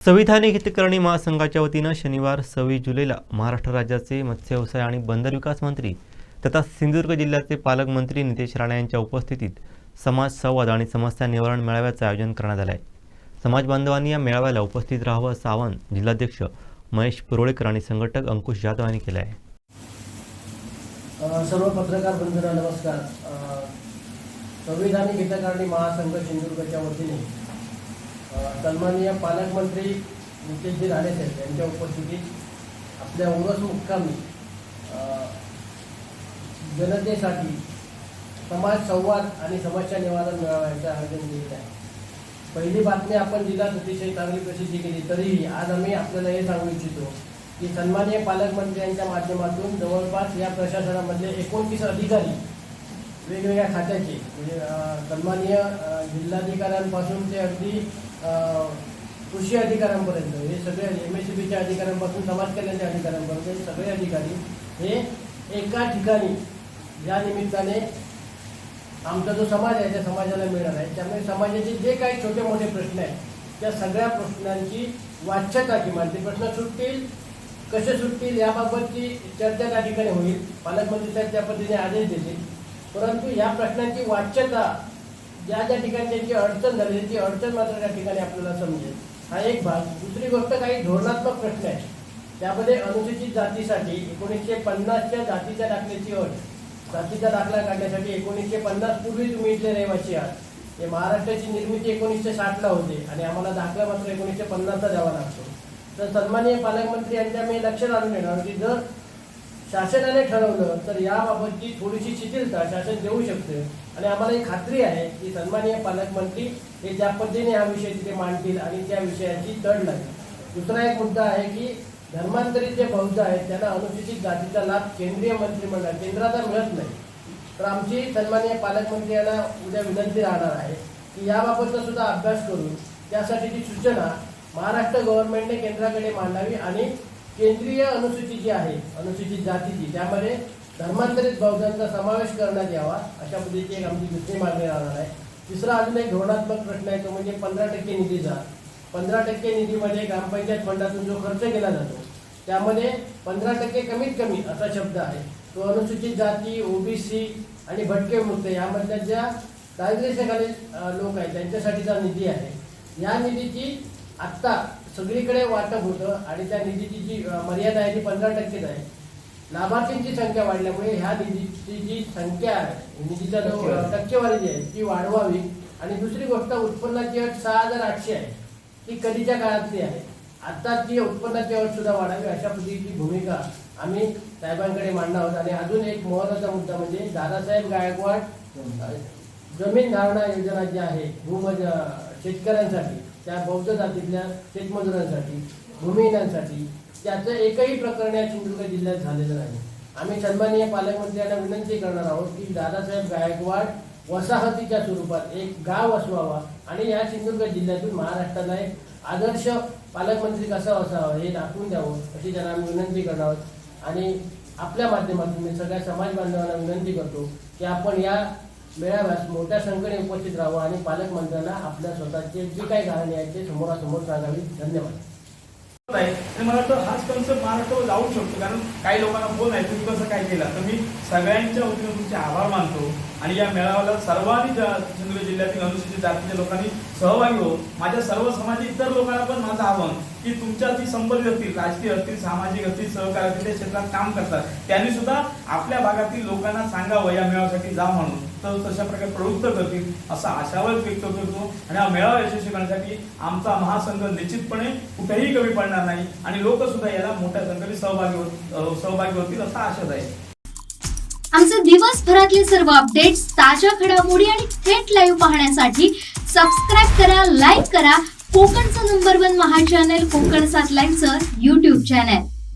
संविधानिक हितकरणी महासंघाच्या वतीनं शनिवार सव्वीस जुलैला महाराष्ट्र राज्याचे मत्स्य व्यवसाय आणि बंदर विकास मंत्री तथा सिंधुदुर्ग जिल्ह्याचे पालकमंत्री नितेश राणे यांच्या उपस्थितीत समाज संवाद आणि समस्या निवारण मेळाव्याचं आयोजन करण्यात आलं आहे समाज बांधवांनी या मेळाव्याला उपस्थित राहावं असं आवाहन जिल्हाध्यक्ष महेश पुरोळेकर आणि संघटक अंकुश जाधव यांनी केलं आहे सर्व पत्रकार बंधूंना नमस्कार. संविधानिक हितकारणी महासंघ सिंधुदुर्गच्या वतीने सन्माननीय पालकमंत्री नितेशजी राणे साहेब यांच्या उपस्थितीत आपल्या उरस मुक्कामी जनतेसाठी समाज संवाद आणि समस्या निवारण मेळाव्याचे आयोजन केलेलं आहे. पहिली बातमी आपण जिल्ह्यात अतिशय चांगली प्रसिद्धी केली. तरीही आज आम्ही आपल्याला हे सांगू इच्छितो की सन्माननीय पालकमंत्र्यांच्या माध्यमातून जवळपास या प्रशासनामधले एकोणतीस अधिकारी वेगवेगळ्या खात्याचे म्हणजे सन्माननीय जिल्हाधिकाऱ्यांपासून ते अगदी कृषी अधिकाऱ्यांपर्यंत हे सगळे एम एस सी बीच्या अधिकाऱ्यांपासून समाज कल्याणच्या अधिकाऱ्यांपर्यंत हे सगळे अधिकारी हे एका ठिकाणी या निमित्ताने आमचा जो समाज आहे त्या समाजाला मिळणार आहे. त्यामुळे समाजाचे जे काही छोटे मोठे प्रश्न आहेत त्या सगळ्या प्रश्नांची वाच्यता किमान ते प्रश्न सुटतील कसे सुटतील याबाबतची चर्चा त्या ठिकाणी होईल. पालकमंत्री साहेब त्या पद्धतीने आदेश देतील. परंतु या प्रश्नांची वाच्यता ज्या ज्या ठिकाणी त्यांची अडचण झाली ती अडचण मात्र त्या ठिकाणी आपल्याला समजेल. हा एक भाग. दुसरी गोष्ट काही धोरणात्मक प्रश्न आहे. त्यामध्ये अनुसूचित जातीसाठी एकोणीसशे पन्नासच्या जातीच्या दाखल्याची अट. जातीचा दाखला काढण्यासाठी एकोणीसशे पन्नास पूर्वी तुम्ही इथले रहिवासी आहात. हे महाराष्ट्राची निर्मिती एकोणीसशे साठला होते आणि आम्हाला दाखला मात्र एकोणीसशे पन्नासचा द्यावा लागतो. तर सन्माननीय पालकमंत्री यांच्या मी लक्षात आणून येणार की जर शासनाने ठरवलं तर याबाबतची थोडीशी शिथिलता शासन देऊ शकते. आणि आम्हाला ही खात्री आहे की सन्माननीय पालकमंत्री हे ज्या पद्धतीने हा विषय तिथे मांडतील आणि त्या विषयाची तड लागेल दुसरा एक मुद्दा आहे की धर्मांतरित जे बौद्ध आहेत त्यांना अनुसूचित जातीचा लाभ केंद्रीय मंत्रिमंडळ केंद्राचा मिळत नाही. तर आमची सन्माननीय पालकमंत्री यांना उद्या विनंती राहणार आहे की याबाबतचा सुद्धा अभ्यास करून त्यासाठीची सूचना महाराष्ट्र गव्हर्नमेंटने केंद्राकडे मांडावी आणि केंद्रीय अनुसूची जी आहे अनुसूचित जातीची त्यामध्ये धर्मांतरित बौद्धांचा समावेश करण्यात यावा अशा पद्धतीची एक आमची दुसरी मागणी राहणार आहे. तिसरा अजून एक धोरणात्मक प्रश्न आहे तो म्हणजे पंधरा टक्के निधीचा. पंधरा टक्के निधीमध्ये ग्रामपंचायत फंडातून जो खर्च केला जातो त्यामध्ये पंधरा टक्के कमीत कमी असा शब्द आहे. तो अनुसूचित जाती ओबीसी आणि भटके मुक्त यामधल्या ज्या दारिद्र्याखालील लोक आहेत त्यांच्यासाठीचा निधी आहे. या निधीची आत्ता सगळीकडे वाटप होतं आणि त्या निधीची जी मर्यादा आहे ती पंधरा टक्केच आहे. लाभार्थींची संख्या वाढल्यामुळे ह्या निधीची जी संख्या आहे निधीचा जो टक्केवारी. जी आहे ती वाढवावी. आणि दुसरी गोष्ट उत्पन्नाची अट सहा हजार आठशे आहे. ती कधीच्या काळातली आहे. आता ती उत्पन्नाची अट सुद्धा वाढावी अशा पद्धतीची भूमिका आम्ही साहेबांकडे मांडणार आहोत. आणि अजून एक महत्त्वाचा मुद्दा म्हणजे दादासाहेब गायकवाड जमीन धारणा योजना जी आहे भूमज शेतकऱ्यांसाठी त्या बौद्ध जातीतल्या शेतमजुरांसाठी भूमिहीनांसाठी त्याचं एकही प्रकरण या सिंधुदुर्ग जिल्ह्यात झालेलं नाही. आम्ही सन्माननीय पालकमंत्र्यांना विनंती करणार आहोत की दादासाहेब गायकवाड वसाहतीच्या स्वरूपात एक गाव असवावा आणि या सिंधुदुर्ग जिल्ह्यातून महाराष्ट्राला एक आदर्श पालकमंत्री कसा असावा हे दाखवून द्यावं अशी त्यांना आम्ही विनंती करणार आहोत. आणि आपल्या माध्यमातून मी सगळ्या समाज बांधवांना विनंती करतो की आपण या मेळाव्यास मोठ्या संख्येने उपस्थित राहावं आणि पालकमंत्र्यांना आपल्या स्वतःचे जे काही गाणी आहेत ते समोरासमोर सांगावी. धन्यवाद. आहे मला वाटतं हाच कन्सेप्ट महाराष्ट्रावर जाऊ शकतो कारण काही लोकांना फोन आहे तुम्ही कसं काय केलं? तर मी सगळ्यांच्या वतीने तुमचे आभार मानतो आणि या मेळाव्याला सर्वांनी सिंधुदुर्ग जिल्ह्यातील अनुसूचित जातीच्या लोकांनी सहभागी हो माझ्या सर्व समाजातील इतर लोकांना पण माझं आव्हान की तुमच्या ती संबंधित असतील राजकीय असतील सामाजिक असतील सहकार असतील त्या क्षेत्रात काम करतात त्यांनी सुद्धा आपल्या भागातील लोकांना सांगावं या मेळाव्यासाठी जा म्हणून. तर तशा प्रकारे प्रवृत्त करतील असा आशावाद व्यक्त करतो आणि हा मेळावा यशस्वी करण्यासाठी आमचा महासंघ निश्चितपणे कुठेही कमी पडणार नाही आणि लोक सुद्धा याला मोठ्या संख्येने सहभागी होत सहभागी होतील असा आशाच आहे. आमचे दिवसभरातले सर्व अपडेट्स ताज्या घडामोडी आणि थेट लाईव्ह पाहण्यासाठी सबस्क्राईब करा लाईक करा. कोकणचं नंबर वन महा चॅनल कोकण सात लाईनचं युट्यूब चॅनल